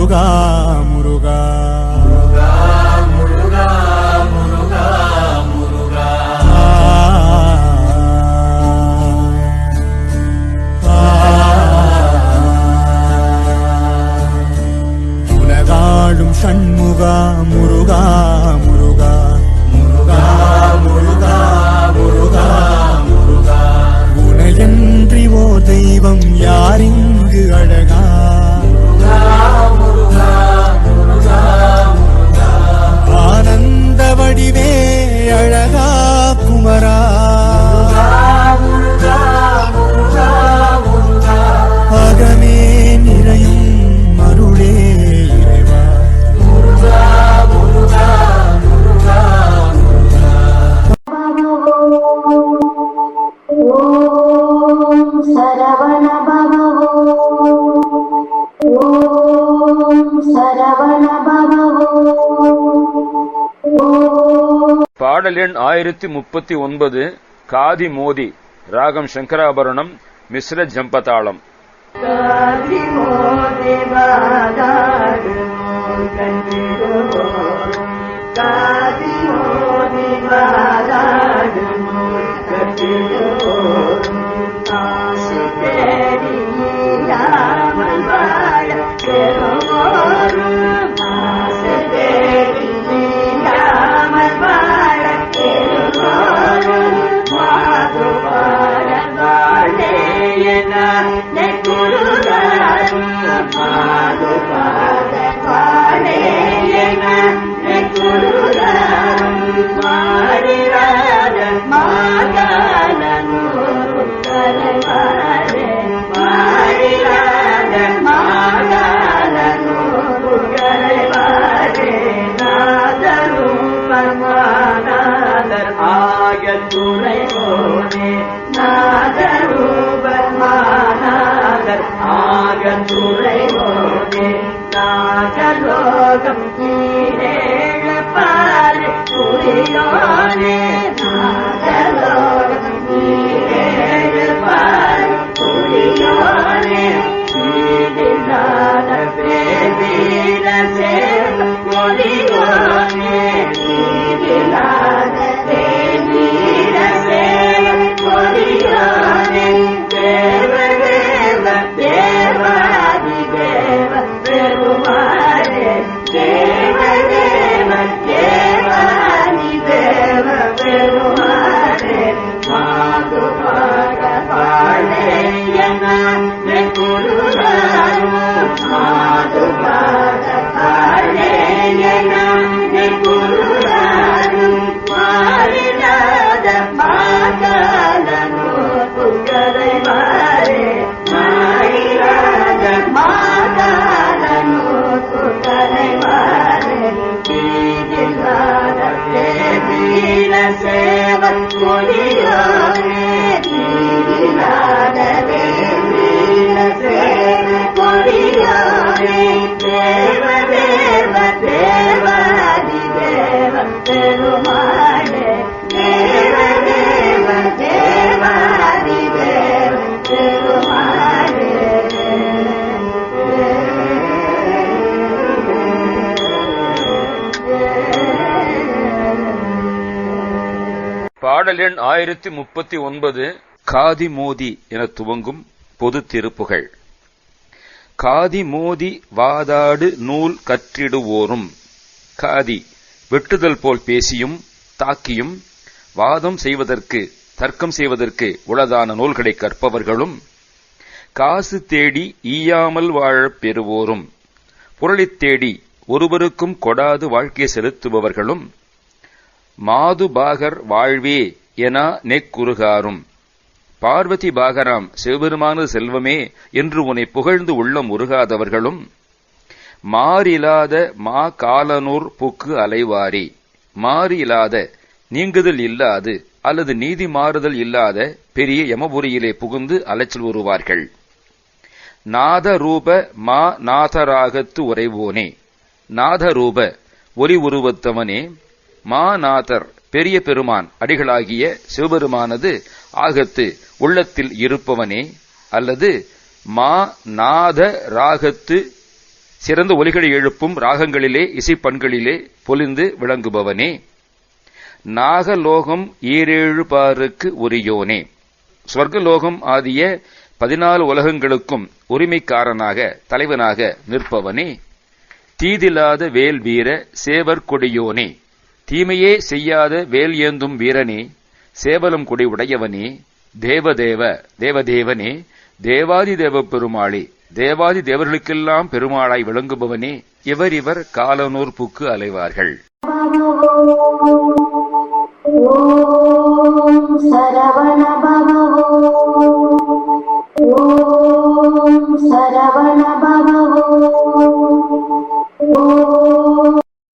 முருகா முருகா சண்முகா முருகா முருகா முருகா பாடல் எண் ஆயிரத்தி முப்பத்தி ஒன்பது காதி மோதி ராகம் சங்கராபரணம் மிஸ்ர ஜம்பதாளம். காதி மோதி மகந்துரை போனே நாகரூபர் நாதரூபமானாதர் ஆய போனே நாகலோகம் கீழே பாரு புரியோனே. பாடல் எண் ஆயிரத்தி முப்பத்தி ஒன்பது காதி மோதி என துவங்கும் பொது திருப்புகழ் காதி மோதி வாதாடு நூல் கற்றிடுவோரும். காதி. வெட்டுதல் போல் பேசியும் தாக்கியும் வாதம் செய்வதற்கு தர்க்கம் செய்வதற்கு உளதான நூல்களை கற்பவர்களும் காசு தேடி ஈயாமல் வாழப் பெறுவோரும் பொருளைத் தேடி ஒருவருக்கும் கொடாது வாழ்க்கை செலுத்துபவர்களும் மாது பாகர் வாழ்வே என நெக்குருகாரும் பார்வதி பாகராம் சிவபெருமானது செல்வமே என்று உன்னை புகழ்ந்து உள்ளம் உருகாதவர்களும் மாறிலாத மா காலனூர் புக்கு அலைவாரி. மாறிலாத நீங்குதல் இல்லாது அல்லது நீதி மாறுதல் இல்லாத பெரிய யமபுரியிலே புகுந்து அலைச்சல் உருவார்கள். நாத ரூப மா நாதராகத்து உறைவோனே. நாதரூப ஒலி உருவத்தவனே. மா நாதர் பெரிய பெருமான் அடிகளாகிய சிவபெருமானது ஆகத்து உள்ளத்தில் இருப்பவனே. அல்லது மா நாத ராகத்து சிறந்த ஒலிகளை எழுப்பும் ராகங்களிலே இசைப்பண்களிலே பொலிந்து விளங்குபவனே. நாகலோகம் ஈரேழு பாருக்கு உரியோனே. ஸ்வர்கலோகம் ஆகிய பதினாலு உலகங்களுக்கும் உரிமைக்காரனாக தலைவனாக நிற்பவனே. தீதில்லாத வேல் வீர சேவர் கொடியோனே. தீமையே செய்யாத வேல் ஏந்தும் வீரனே. சேவலம் கொடி உடையவனே. தேவதேவ தேவதேவனே. தேவாதி தேவ பெருமாளே. தேவாதி தேவர்களுக்கெல்லாம் பெருமாளாய் விளங்குபவனே இவர் இவர் காலனூர் பூக்கு அலைவார்கள்? சரவண